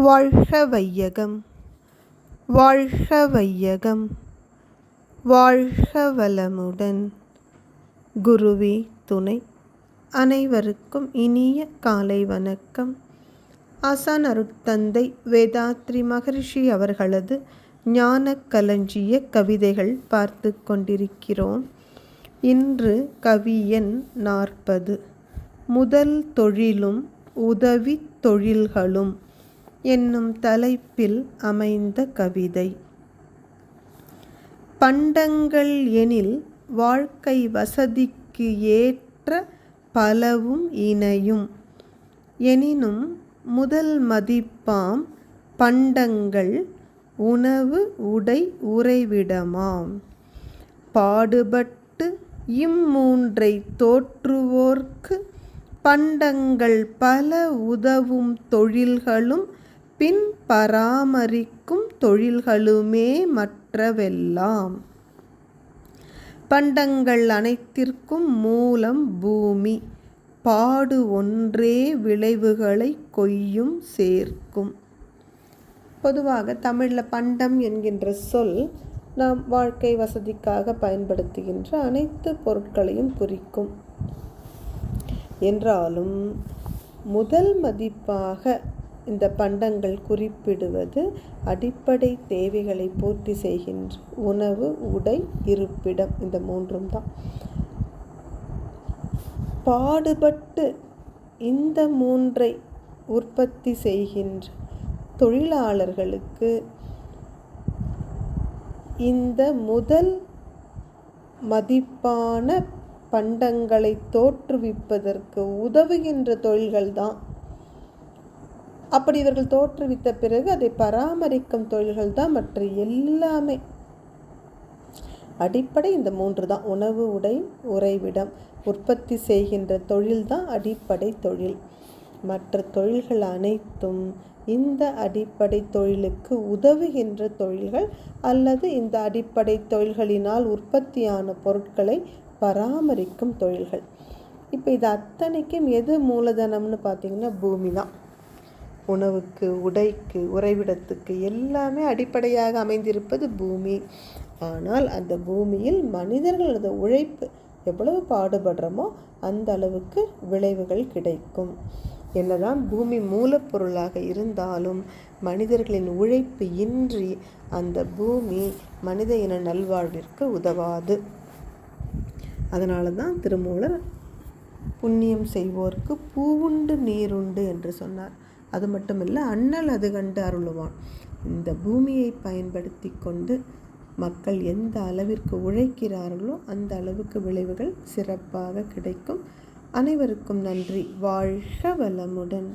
வாழ்க வையகம் வாழ்க வையகம் வாழ்க வளமுடன் குருவே துணை. அனைவருக்கும் இனிய காலை வணக்கம். ஆசான் அருட்தந்தை வேதாத்ரி மகரிஷி அவர்களது ஞான களஞ்சிய கவிதைகள் பார்த்து கொண்டிருக்கிறோம். இன்று கவியன் நாற்பது. முதல் தொழிலும் உதவி தொழில்களும். என்னும் தலைப்பில் அமைந்த கவிதை. பண்டங்கள் எனில் வாழ்க்கை வசதிக்கு ஏற்ற பலவும் இணையும். எனினும் முதல் மதிப்பாம் பண்டங்கள் உணவு உடை உறைவிடமாம். பாடுபட்டு இம்மூன்றை தோற்றுவோர்க்கு பண்டங்கள் பல உதவும் தொழில்களும் பின் பராமரிக்கும் தொழில்களுமே மற்றவெல்லாம். பண்டங்கள் அனைத்திற்கும் மூலம் பூமி பாடு ஒன்றே விளைவுகளை கொய்யும் சேர்க்கும். பொதுவாக தமிழில் பண்டம் என்கின்ற சொல் நாம் வாழ்க்கை வசதிக்காக பயன்படுத்துகின்ற அனைத்து பொருட்களையும் குறிக்கும். என்றாலும் முதல் மதிப்பாக இந்த பண்டங்கள் குறிப்பிடுவது அடிப்படை தேவைகளை பூர்த்தி செய்கின்ற உணவு உடை இருப்பிடம் இந்த மூன்றும் தான். பாடுபட்டு இந்த மூன்றை உற்பத்தி செய்கின்ற தொழிலாளர்களுக்கு இந்த முதல் மதிப்பான பண்டங்களை தோற்றுவிப்பதற்கு உதவுகின்ற தொழில்கள் தான் அப்படி இவர்கள் தோற்றுவித்த பிறகு அதை பராமரிக்கும் தொழில்கள் தான் மற்ற எல்லாமே. அடிப்படை இந்த மூன்று தான். உணவு உடை உறைவிடம். உற்பத்தி செய்கின்ற தொழில் தான் அடிப்படை தொழில். மற்ற தொழில்கள் அனைத்தும் இந்த அடிப்படை தொழிலுக்கு உதவுகின்ற தொழில்கள் அல்லது இந்த அடிப்படை தொழில்களினால் உற்பத்தியான பொருட்களை பராமரிக்கும் தொழில்கள். இப்போ இது அத்தனைக்கும் எது மூலதனம்னு பார்த்திங்கன்னா பூமி தான். உணவுக்கு உடைக்கு உறைவிடத்துக்கு எல்லாமே அடிப்படையாக அமைந்திருப்பது பூமி. ஆனால் அந்த பூமியில் மனிதர்களது உழைப்பு எவ்வளவு பாடுபடுறோமோ அந்த அளவுக்கு விளைவுகள் கிடைக்கும். என்னதான் பூமி மூலப்பொருளாக இருந்தாலும் மனிதர்களின் உழைப்பு இன்றி அந்த பூமி மனித இன நல்வாழ்விற்கு உதவாது. அதனால தான் திருமூலர் புண்ணியம் செய்வோர்க்கு பூவுண்டு நீருண்டு என்று சொன்னார். அது மட்டும் இல்லை அண்ணல் அது கண்டு அருளுவான். இந்த பூமியை பயன்படுத்தி கொண்டு மக்கள் எந்த அளவிற்கு உழைக்கிறார்களோ அந்த அளவுக்கு விளைவுகள் சிறப்பாக கிடைக்கும். அனைவருக்கும் நன்றி. வாழ்க வளமுடன்.